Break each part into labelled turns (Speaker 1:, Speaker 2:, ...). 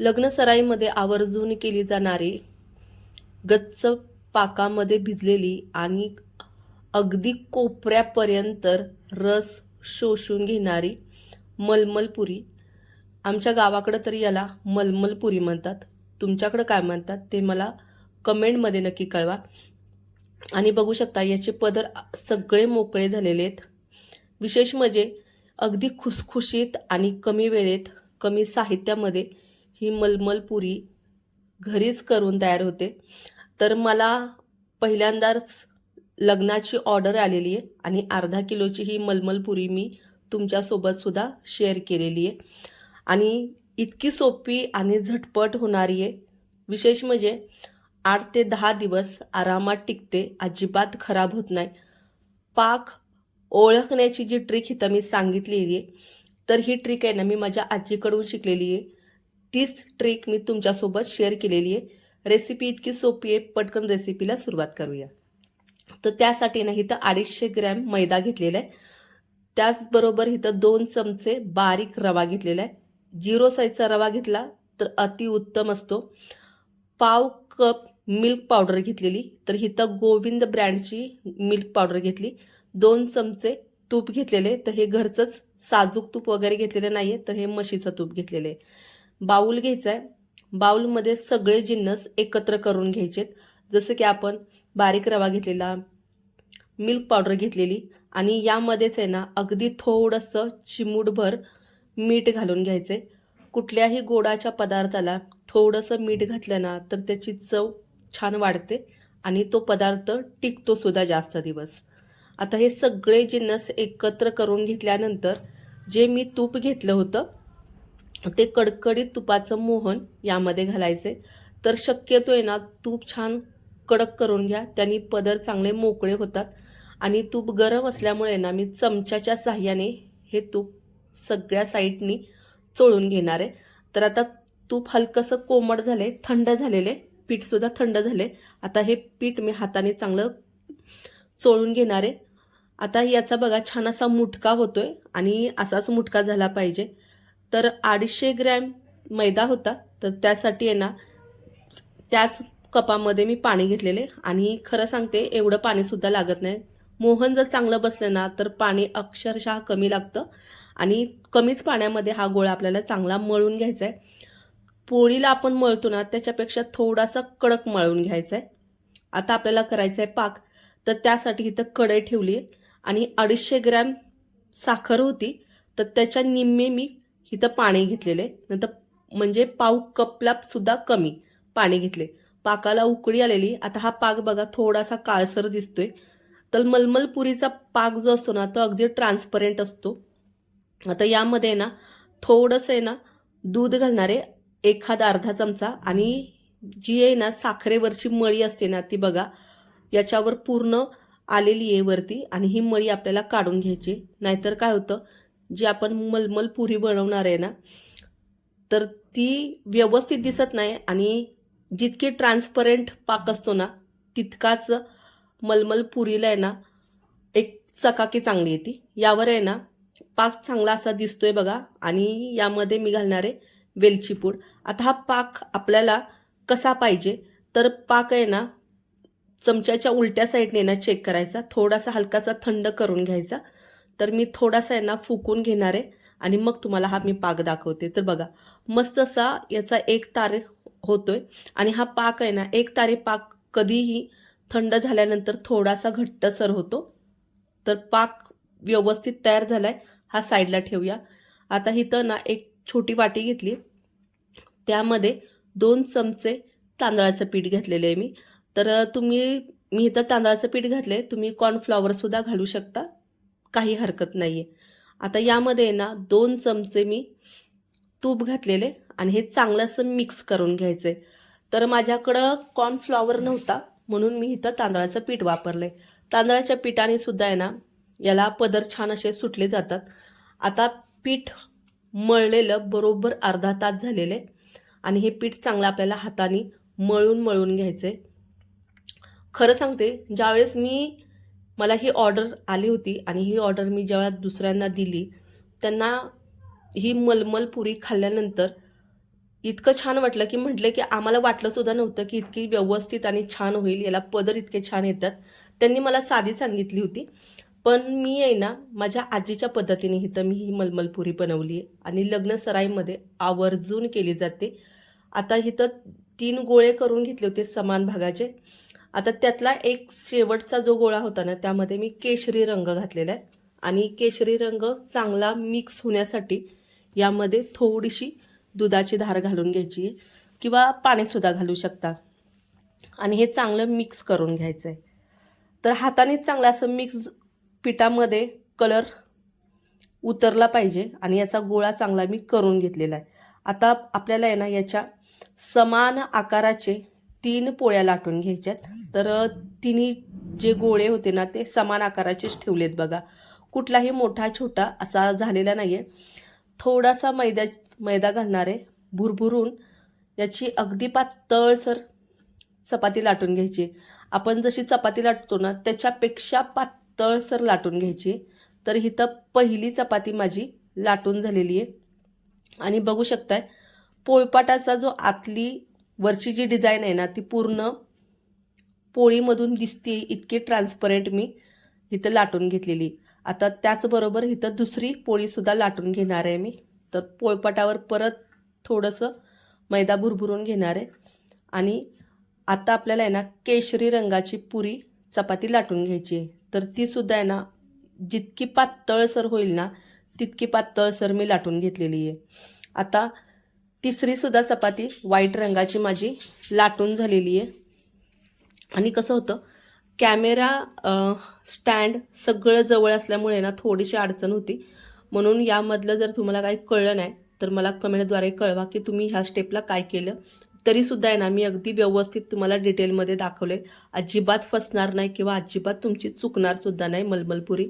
Speaker 1: लग्नसराईमध्ये आवर्जून केली जाणारी गच्च पाकामध्ये भिजलेली आणि अगदी कोपऱ्यापर्यंत रस शोषून घेणारी मलमलपुरी. आमच्या गावाकडं तर याला मलमलपुरी म्हणतात. तुमच्याकडं काय म्हणतात ते मला कमेंटमध्ये नक्की कळवा. आणि बघू शकता याचे पदर सगळे मोकळे झालेले आहेत. विशेष म्हणजे अगदी खुसखुशीत आणि कमी वेळेत कमी साहित्यामध्ये ही मलमलपुरी घरीच करून तयार होते. तर मला पहिल्यांदाच लग्नाची ऑर्डर आलेली आहे आणि अर्धा किलोची ही मलमलपुरी मी तुमच्यासोबतसुद्धा शेअर केलेली आहे. आणि इतकी सोपी आणि झटपट होणारी आहे. विशेष म्हणजे आठ ते दहा दिवस आरामात टिकते अजिबात खराब होत नाही. पाक ओळखण्याची जी ट्रिक इथं मी सांगितलेली आहे तर ही ट्रिक आहे ना मी माझ्या आजीकडून शिकलेली आहे. तीच ट्रिक मी तुमच्यासोबत शेअर केलेली आहे. रेसिपी इतकी सोपी आहे पटकन रेसिपीला सुरुवात करूया. तर त्यासाठी ना इथं अडीचशे ग्रॅम मैदा घेतलेला आहे. त्याचबरोबर इथं दोन चमचे बारीक रवा घेतलेला आहे. झिरो साईजचा रवा घेतला तर अतिउत्तम असतो. पाव कप मिल्क पावडर घेतलेली तर इथं गोविंद ब्रँडची मिल्क पावडर घेतली. दोन चमचे तूप घेतलेले तर हे घरचंच साजूक तूप वगैरे घेतलेलं नाही आहे तर हे म्हशीचं तूप घेतलेलं आहे. बाऊल घ्यायचा आहे बाऊलमध्ये सगळे जिन्नस एकत्र करून घ्यायचेत. जसं की आपण बारीक रवा घेतलेला मिल्क पावडर घेतलेली आणि यामध्येच आहे ना अगदी थोडंसं चिमूटभर मीठ घालून घ्यायचे कुठल्याही गोडाच्या पदार्थाला थोडंसं मीठ घातलं ना तर त्याची चव छान वाढते आणि तो पदार्थ टिकतो सुद्धा जास्त दिवस. आता हे सगळे जिन्नस एकत्र करून घेतल्यानंतर जे मी तूप घेतलं होतं ते कडकडीत तुपाचं मोहन यामध्ये घालायचे. तर शक्यतो आहे ना तूप छान कडक करून घ्या. त्यांनी पदर चांगले मोकळे होतात. आणि तूप गरम असल्यामुळे ना मी चमच्याच्या साह्याने हे तूप सगळ्या साईडनी चोळून घेणार आहे. तर आता तूप हलकंसं कोमट झाले थंड झालेले पीठसुद्धा थंड झाले. आता हे पीठ मी हाताने चांगलं चोळून घेणार आहे. आता याचा बघा छान असा मुटका होतोय. आणि असाच मुटका झाला पाहिजे. तर अडीचशे ग्रॅम मैदा होता. तर त्यासाठी आहे ना त्याच कपामध्ये मी पाणी घेतलेले. आणि खरं सांगते एवढं पाणीसुद्धा लागत नाही. मोहन जर चांगलं बसलं ना तर पाणी अक्षरशः कमी लागतं. आणि कमीच पाण्यामध्ये हा गोळा आपल्याला चांगला मळून घ्यायचा आहे पोळीला आपण मळतो ना त्याच्यापेक्षा थोडासा कडक मळून घ्यायचा आहे आता आपल्याला करायचा आहे पाक. तर त्यासाठी इथं कढई ठेवली आहे आणि अडीचशे ग्रॅम साखर होती. तर त्याच्या निम्मे मी इथं पाणी घेतलेले नंतर म्हणजे पाव कपला सुद्धा कमी पाणी घेतले. पाकाला उकळी आलेली. आता हा पाक बघा थोडासा काळसर दिसतोय. तर मलमलपुरीचा पाक जो असतो ना तो अगदी ट्रान्सपरंट असतो. आता यामध्ये ना थोडंसं आहे ना दूध घालणारे एखादा अर्धा चमचा आणि जी आहे ना साखरेवरची मळी असते ना ती बघा याच्यावर पूर्ण आलेली आहे वरती आणि ही मळी आपल्याला काढून घ्यायची. नाहीतर काय होतं जी आपण मलमल पुरी बनवणार आहे ना तर ती व्यवस्थित दिसत नाही आणि जितकी ट्रान्सपरंट पाक असतो ना तितकाच मलमल पुरीला आहे ना एक चकाकी चांगली येते. यावर आहे ना पाक चांगला असा दिसतोय बघा आणि यामध्ये मी घालणार आहे वेलची पूड. आता हा पाक आपल्याला कसा पाहिजे? तर पाक आहे ना चमच्याच्या उलट्या साईडने ना चेक करायचा. थोडासा हलकासा थंड करून घ्यायचा. तर मी थोडासा आहे ना फुकून घेणार आहे आणि मग तुम्हाला हा मी पाक दाखवते. तर बघा मस्त असा याचा एक तारे होतोय आणि हा पाक आहे ना एक तारे पाक कधीही थंड झाल्यानंतर थोडासा घट्टसर होतो. तर पाक व्यवस्थित तयार झालाय हा साईडला ठेवूया. आता इथं ना एक छोटी वाटी घेतली. त्यामध्ये दोन चमचे तांदळाचं पीठ घेतलेलं आहे मी. तर तुम्ही मी इथं तांदळाचं पीठ घातले तुम्ही कॉर्नफ्लॉवरसुद्धा घालू शकता. काही हरकत नाही आहे आता यामध्ये ना दोन चमचे मी तूप घातलेले आणि हे चांगलं असं मिक्स करून घ्यायचं आहे तर माझ्याकडं कॉर्नफ्लॉवर नव्हता म्हणून मी इथं तांदळाचं पीठ वापरलं आहे तांदळाच्या पिठाने सुद्धा आहे ना याला पदर छान असे सुटले जातात. आता पीठ मळलेलं बरोबर अर्धा तास झालेले आणि हे पीठ चांगलं आपल्याला हाताने मळून मळून घ्यायचं आहे खरं सांगते ज्यावेळेस मी मला ही ऑर्डर आली होती आणि ही ऑर्डर मी जेव्हा दुसऱ्यांना दिली त्यांना ही मलमल पुरी खाल्ल्यानंतर इतकं छान वाटलं की म्हटलं की आम्हाला वाटलं सुद्धा नव्हतं की इतकी व्यवस्थित आणि छान होईल याला पदर इतके छान येतात. त्यांनी मला साधी सांगितली होती पण मी आहे ना माझ्या आजीच्या पद्धतीने इथं मी ही मलमलपुरी बनवली आहे आणि लग्न सराईमध्ये आवर्जून केली जाते. आता इथं तीन गोळे करून घेतले होते समान भागाचे. आता त्यातला एक शेवटचा जो गोळा होता ना त्यामध्ये मी केशरी रंग घातलेला आहे. आणि केशरी रंग चांगला मिक्स होण्यासाठी यामध्ये थोडीशी दुधाची धार घालून घ्यायची आहे किंवा पाणीसुद्धा घालू शकता. आणि हे चांगलं मिक्स करून घ्यायचं आहे तर हाताने चांगलं असं मिक्स पिठामध्ये कलर उतरला पाहिजे आणि याचा गोळा चांगला मी करून घेतलेला आहे. आता आपल्याला आहे ना याच्या समान आकाराचे तीन पोळ्या लाटून घ्यायच्यात. तर तिन्ही जे गोळे होते ना ते समान आकाराचेच ठेवलेत बघा. कुठलाही मोठा छोटा असा झालेला नाही आहे थोडासा मैदा मैदा घालणार आहे भुरभुरून याची अगदी पातळसर चपाती लाटून घ्यायची. आपण जशी चपाती लाटतो ना त्याच्यापेक्षा पातळसर लाटून घ्यायची. तर इथं पहिली चपाती माझी लाटून झालेली आहे. आणि बघू शकताय पोळपाटाचा जो आतली वरची जी डिझाईन आहे ना ती पूर्ण पोळीमधून दिसते इतकी ट्रान्सपरंट मी इथं लाटून घेतलेली. आता त्याचबरोबर इथं दुसरी पोळीसुद्धा लाटून घेणार आहे मी. तर पोळपाटावर परत थोडंसं मैदा भुरभुरून घेणार आहे. आणि आता आपल्याला आहे ना केशरी रंगाची पुरी चपाती लाटून घ्यायची आहे. तर तीसुद्धा आहे ना जितकी पातळसर होईल ना तितकी पातळसर मी लाटून घेतलेली आहे. आता तिसरीसुद्धा चपाती व्हाईट रंगाची माझी लाटून झालेली आहे. आणि कसं होतं कॅमेरा स्टँड सगळं जवळ असल्यामुळे ना थोडीशी अडचण होती. म्हणून यामधलं जर तुम्हाला काही कळलं नाही तर मला कमेंटद्वारे कळवा की तुम्ही ह्या स्टेपला काय केलं. तरीसुद्धा आहे ना मी अगदी व्यवस्थित तुम्हाला डिटेलमध्ये दाखवले. अजिबात फसणार नाही किंवा अजिबात तुमची चुकणारसुद्धा नाही मलमलपुरी.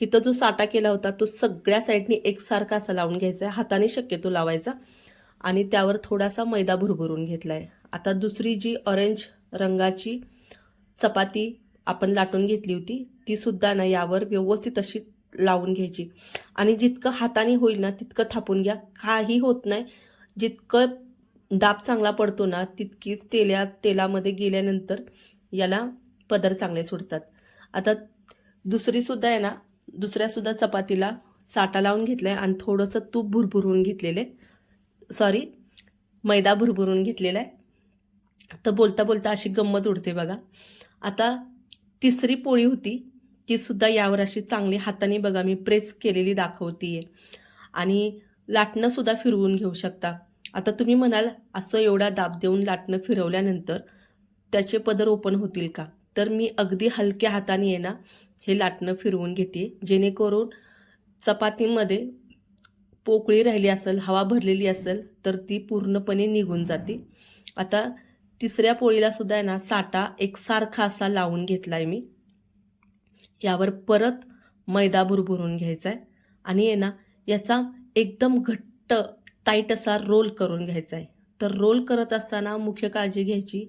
Speaker 1: इथं जो साठा केला होता तो सगळ्या साईडनी एकसारखा असा लावून घ्यायचा आहे हाताने शक्यतो लावायचा. आणि त्यावर थोडासा मैदा भुरभुरून घेतला आहे आता दुसरी जी ऑरेंज रंगाची चपाती आपण लाटून घेतली होती ती सुद्धा ना यावर व्यवस्थित अशी लावून घ्यायची. आणि जितकं हाताने होईल ना तितकं थापून घ्या. काही होत नाही. जितकं दाब चांगला पडतो ना तितकीच तेल्या तेलामध्ये गेल्यानंतर याला पदर चांगले सुटतात आता दुसरीसुद्धा आहे ना दुसऱ्यासुद्धा चपातीला साठा लावून घेतला आहे आणि थोडंसं तूप भुरभुरून घेतलेलं आहे. सॉरी मैदा भुरभुरून घेतलेला आहे. तर बोलता बोलता अशी गंमत उडते बघा. आता तिसरी पोळी होती ती सुद्धा यावर अशी चांगली हाताने बघा मी प्रेस केलेली दाखवतीये. आणि लाटणं सुद्धा फिरवून घेऊ शकता. आता तुम्ही म्हणाल असं एवढा दाब देऊन लाटणं फिरवल्यानंतर त्याचे पदर ओपन होतील का? तर मी अगदी हलक्या हाताने आहे ना हे लाटणं फिरवून घेते. जेणेकरून चपातीमध्ये पोकळी राहिली असेल हवा भरलेली असेल तर ती पूर्णपणे निघून जाते. आता तिसऱ्या पोळीला सुद्धा आहे ना साठा एकसारखा असा लावून घेतला आहे मी. यावर परत मैदा भुरभुरून घ्यायचा आहे आणि आहे ना याचा एकदम घट्ट टाईट असा रोल करून घ्यायचा आहे तर रोल करत असताना मुख्य काळजी घ्यायची.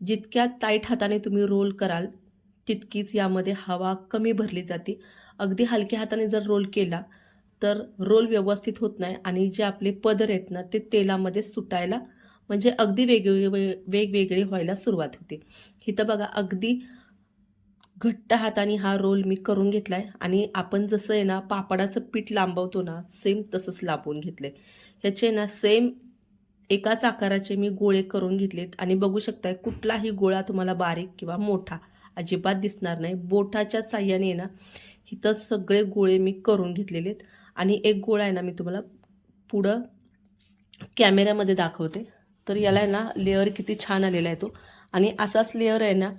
Speaker 1: जितक्या टाईट हाताने तुम्ही रोल कराल तितकीच यामध्ये हवा कमी भरली जाते. अगदी हलक्या हाताने जर रोल केला तर रोल व्यवस्थित होत नाही आणि जे आपले पदर आहेत ना ते तेलामध्ये सुटायला म्हणजे अगदी वेगवेगळे वेगवेगळे व्हायला सुरुवात होते. इथं बघा अगदी घट्ट हाताने हा रोल मी करून घेतला आहे आणि आपण जसं आहे ना पापडाचं पीठ लांबवतो ना सेम तसंच लांबवून घेतलं आहे ह्याचे ना सेम एकाच आकाराचे मी गोळे करून घेतलेत आणि बघू शकताय कुठलाही गोळा तुम्हाला बारीक किंवा मोठा अजिबात दिसणार नाही. बोटाच्या साह्याने ना इथं सगळे गोळे मी करून घेतलेले आहेत आणि एक गोळा आहे ना मी तुम्हाला पुढं कॅमेऱ्यामध्ये दाखवते. तर याला आहे ना लेअर किती छान आलेला आहे तो. आणि असाच लेअर आहे ना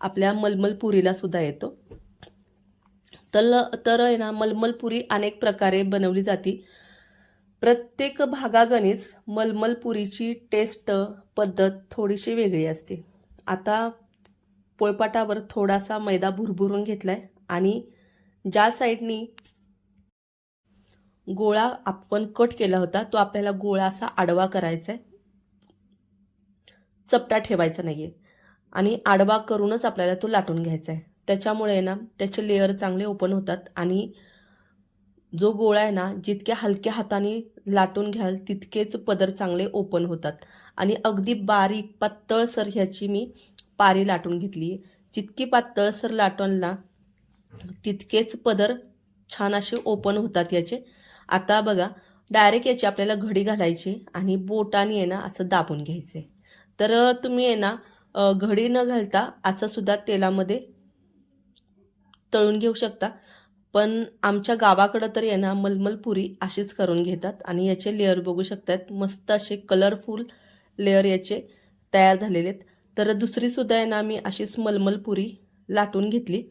Speaker 1: आपल्या मलमल पुरीला सुद्धा येतो. तर तर आहे ना मलमलपुरी अनेक प्रकारे बनवली जाते. प्रत्येक भागागणीच मलमलपुरीची टेस्ट पद्धत थोडीशी वेगळी असते. आता पोळपाटावर थोडासा मैदा भुरभुरून घेतला आहे आणि ज्या साईडनी गोळा आपण कट केला होता तो आपल्याला गोळा असा आडवा करायचा आहे चपटा ठेवायचा नाही आहे आणि आडवा करूनच आपल्याला तो लाटून घ्यायचा आहे. त्याच्यामुळे ना त्याचे लेअर चांगले ओपन होतात आणि जो गोळा आहे ना जितक्या हलक्या हाताने लाटून घ्याल तितकेच पदर चांगले ओपन होतात. आणि अगदी बारीक पातळसर ह्याची मी पारी लाटून घेतली जितकी पातळसर लाटून ना तितकेच पदर छान असे ओपन होतात याचे. आता बघा डायरेक्ट याची आपल्याला घडी घालायची आणि बोटाने आहे ना असं दाबून घ्यायचे. तर तुम्ही आहे ना घडी न घालता असं सुद्धा तेलामध्ये तळून घेऊ शकता. पण आमच्या गावाकडं तरी आहे ना मलमलपुरी अशीच करून घेतात आणि याचे लेअर बघू शकतात मस्त असे कलरफुल लेअर याचे तयार झालेले आहेत. तर दुसरीसुद्धा आहे ना मी अशीच मलमलपुरी लाटून घेतली.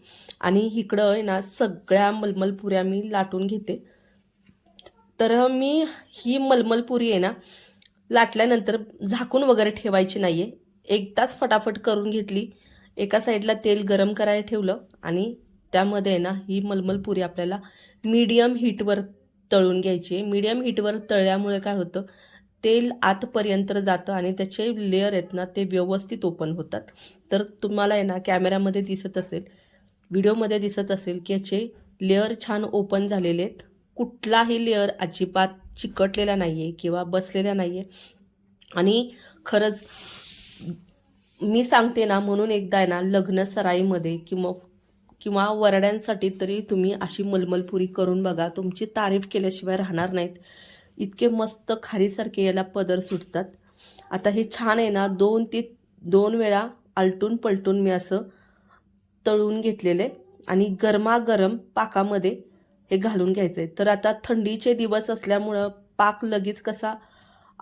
Speaker 1: आणि इकडं आहे ना सगळ्या मलमलपुऱ्या मी लाटून घेते. तर मी ही मलमलपुरी आहे ना लाटल्यानंतर झाकून वगैरे ठेवायची नाही आहे एकदाच फटाफट करून घेतली. एका साईडला तेल गरम करायला ठेवलं आणि त्यामध्ये आहे ना ही मलमल पुरी आपल्याला मीडियम हीटवर तळून घ्यायची आहे. मीडियम हीटवर तळल्यामुळे काय होतं तेल आतपर्यंत जातं आणि त्याचे लेअर आहेत ना ते व्यवस्थित ओपन होतात. तर तुम्हाला आहे ना कॅमेऱ्यामध्ये दिसत असेल व्हिडिओमध्ये दिसत असेल की याचे लेअर छान ओपन झालेले आहेत. कुठलाही लेअर अजिबात चिकटलेला नाही आहे किंवा बसलेला नाही आहे आणि खरंच मी सांगते ना म्हणून एकदा आहे ना लग्न सराईमध्ये किंवा किंवा वरड्यांसाठी तरी तुम्ही अशी मलमलपुरी करून बघा. तुमची तारीफ केल्याशिवाय राहणार नाहीत. इतके मस्त खारीसारखे याला पदर सुटतात. आता हे छान आहे ना दोन ते दोन वेळा आलटून पलटून मी असं तळून घेतलेले आणि गरमागरम पाकामध्ये हे घालून घ्यायचं आहे तर आता थंडीचे दिवस असल्यामुळं पाक लगेच कसा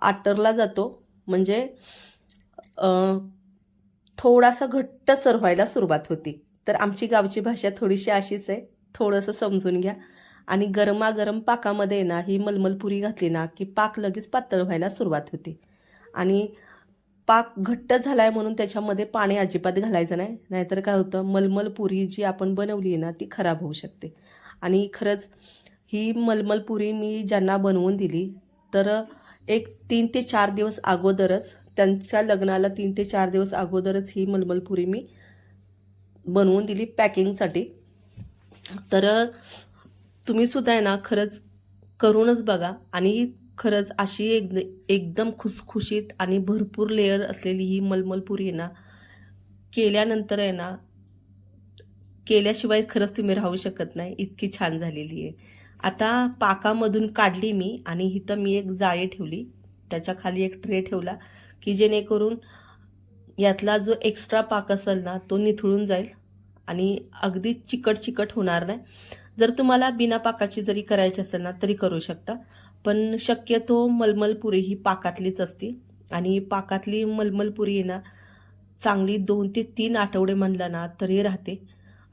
Speaker 1: आटरला जातो. म्हणजे थोडासा घट्ट सरवायला सुरुवात होती. तर आमची गावची भाषा थोडीशी अशीच आहे. थोडंसं समजून घ्या. आणि गरमागरम पाकामध्ये ना ही मलमलपुरी घातली ना की पाक लगेच पातळ व्हायला सुरुवात होती. आणि पाक घट्ट झाला आहे म्हणून त्याच्यामध्ये पाणी अजिबात घालायचं नाही. नाहीतर काय होतं मलमलपुरी जी आपण बनवली आहे ना ती खराब होऊ शकते. आणि खरंच ही मलमलपुरी मी ज्यांना बनवून दिली तर एक तीन ते चार दिवस अगोदरच त्यांच्या लग्नाला तीन ते चार दिवस अगोदरच ही मलमलपुरी मी बनवून दिली पॅकिंगसाठी. तर तुम्ही सुद्धा आहे ना खरंच करूनच बघा. आणि खरंच अशी एक एकदम खुसखुशीत आणि भरपूर लेअर असलेली ही मलमलपुरी आहे ना केल्यानंतर आहे ना केल्याशिवाय खरंच तुम्ही राहू शकत नाही. इतकी छान झालेली आहे. आता पाकामधून काढली मी आणि इथं मी एक जाळी ठेवली. त्याच्याखाली एक ट्रे ठेवला की जेणेकरून यातला जो एक्स्ट्रा पाक असेल ना तो निथळून जाईल आणि अगदी चिकट चिकट होणार नाही. जर तुम्हाला बिना पाकाची जरी करायची असेल ना तरी करू शकता. पण शक्यतो मलमलपुरी ही पाकातलीच असते आणि पाकातली मलमलपुरी आहे ना चांगली दोन ते तीन आठवडे म्हणलं ना तरी राहते.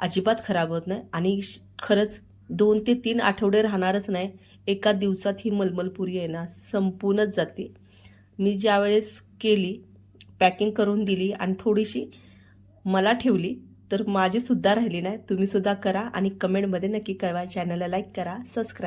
Speaker 1: अजिबात खराब होत नाही. आणि श- खरंच दोन ते तीन आठवडे राहणारच नाही. एका दिवसात ही मलमलपुरी आहे ना संपूनच जाते. मी ज्यावेळेस केली पॅकिंग करून दिली आणि थोडीशी मला ठेवली तर माझीसुद्धा राहिली नाही. तुम्हीसुद्धा करा आणि कमेंटमध्ये नक्की कळवा. चॅनलला लाईक करा सबस्क्राईब